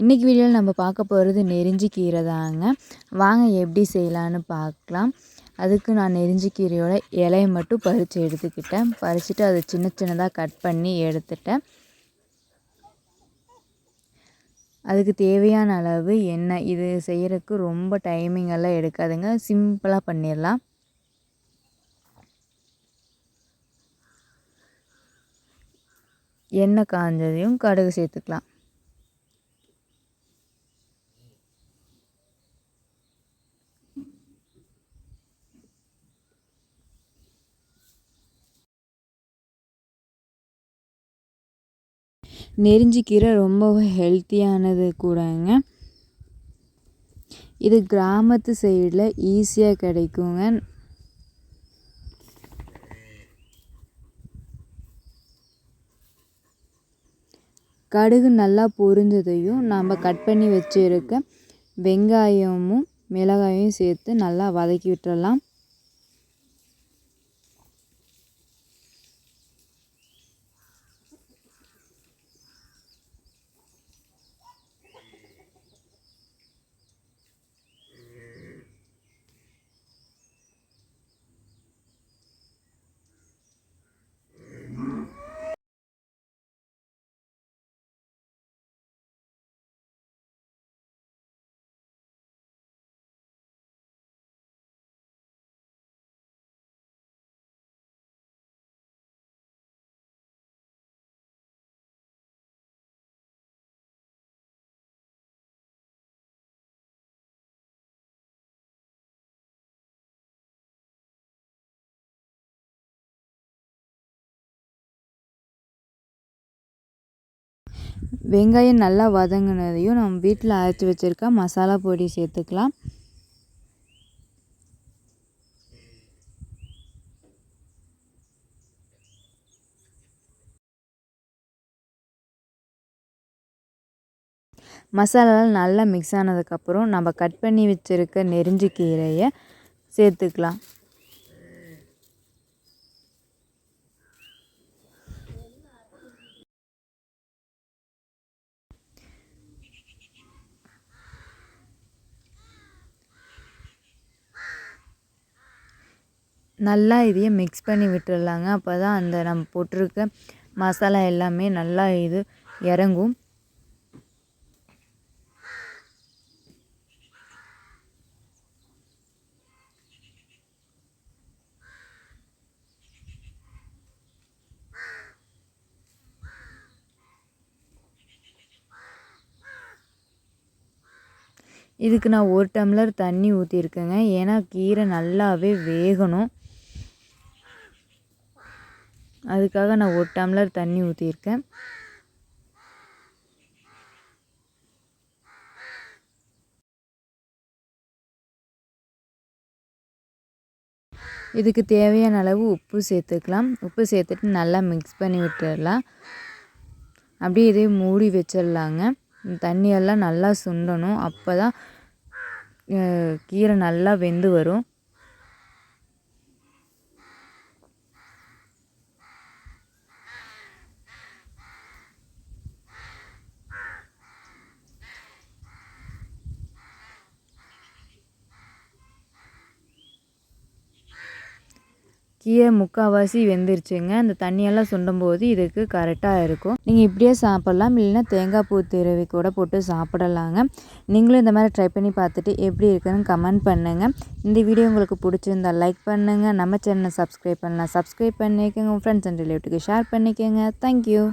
இன்றைக்கி வீடியோவில் நம்ம பார்க்க போகிறது நெறிஞ்சி கீரை தாங்க. வாங்க எப்படி செய்யலான்னு பார்க்கலாம். அதுக்கு நான் நெறிஞ்சி கீரையோட இலையை மட்டும் பறித்து எடுத்துக்கிட்டேன். பறிச்சுட்டு அதை சின்ன சின்னதாக கட் பண்ணி எடுத்துட்டேன். அதுக்கு தேவையான அளவு எண்ணெய். இது செய்கிறதுக்கு ரொம்ப டைமிங் எல்லாம் எடுக்காதுங்க. சிம்பிளாக பண்ணிடலாம். எண்ணெய் காஞ்சதையும் கடுகு சேர்த்துக்கலாம். நெறிஞ்சிக்கீரை ரொம்ப ஹெல்த்தியானது கூடங்க. இது கிராமத்து சைடில் ஈஸியாக கிடைக்குங்க. கடுகு நல்லா பொரிஞ்சதையும் நாம் கட் பண்ணி வச்சுருக்க வெங்காயமும் மிளகாயும் சேர்த்து நல்லா வதக்கி விட்டுடலாம் வெங்காயம் நல்லா வதங்கினதையும் நம்ம வீட்டில் அரைச்சி வச்சுருக்க மசாலா பொடி சேர்த்துக்கலாம். மசாலாலாம் நல்லா மிக்ஸ் ஆனதுக்கப்புறம் நம்ம கட் பண்ணி வச்சுருக்க நெருஞ்சு கீரையை சேர்த்துக்கலாம். நல்லா இதையும் மிக்ஸ் பண்ணி விட்டுடலாங்க. அப்போ தான் அந்த நம்ம போட்டிருக்க மசாலா எல்லாமே நல்லா இது இறங்கும். இதுக்கு நான் ஒரு டம்ளர் தண்ணி ஊற்றிருக்கேங்க ஏன்னா கீரை நல்லாவே வேகணும். அதுக்காக நான் ஒரு டம்ளர் தண்ணி ஊற்றிருக்கேன் இதுக்கு தேவையான அளவு உப்பு சேர்த்துக்கலாம். உப்பு சேர்த்துட்டு நல்லா மிக்ஸ் பண்ணி விட்டுடலாம். அப்படியே இதே மூடி வச்சிடலாங்க. தண்ணியெல்லாம் நல்லா சுண்டணும். அப்போ தான் கீரை நல்லா வெந்து வரும். கீரை முக்கால்வாசி வெந்துருச்சுங்க. அந்த தண்ணியெல்லாம் சுண்டும்போது இதுக்கு கரெக்டாக இருக்கும். நீங்கள் இப்படியே சாப்பிட்லாம். இல்லைன்னா தேங்காய் பூ திருவி கூட போட்டு சாப்பிடலாங்க. நீங்களும் இந்த மாதிரி ட்ரை பண்ணி பார்த்துட்டு எப்படி இருக்குதுன்னு கமெண்ட் பண்ணுங்கள் இந்த வீடியோ உங்களுக்கு பிடிச்சிருந்தா லைக் பண்ணுங்கள் நம்ம சேனலை சப்ஸ்கிரைப் பண்ணலாம். சப்ஸ்கிரைப் பண்ணிக்கோங்க. உங்கள் ஃப்ரெண்ட்ஸ் அண்ட் ரிலேட்டிவ்க்கு ஷேர் பண்ணிக்கோங்க. Thank you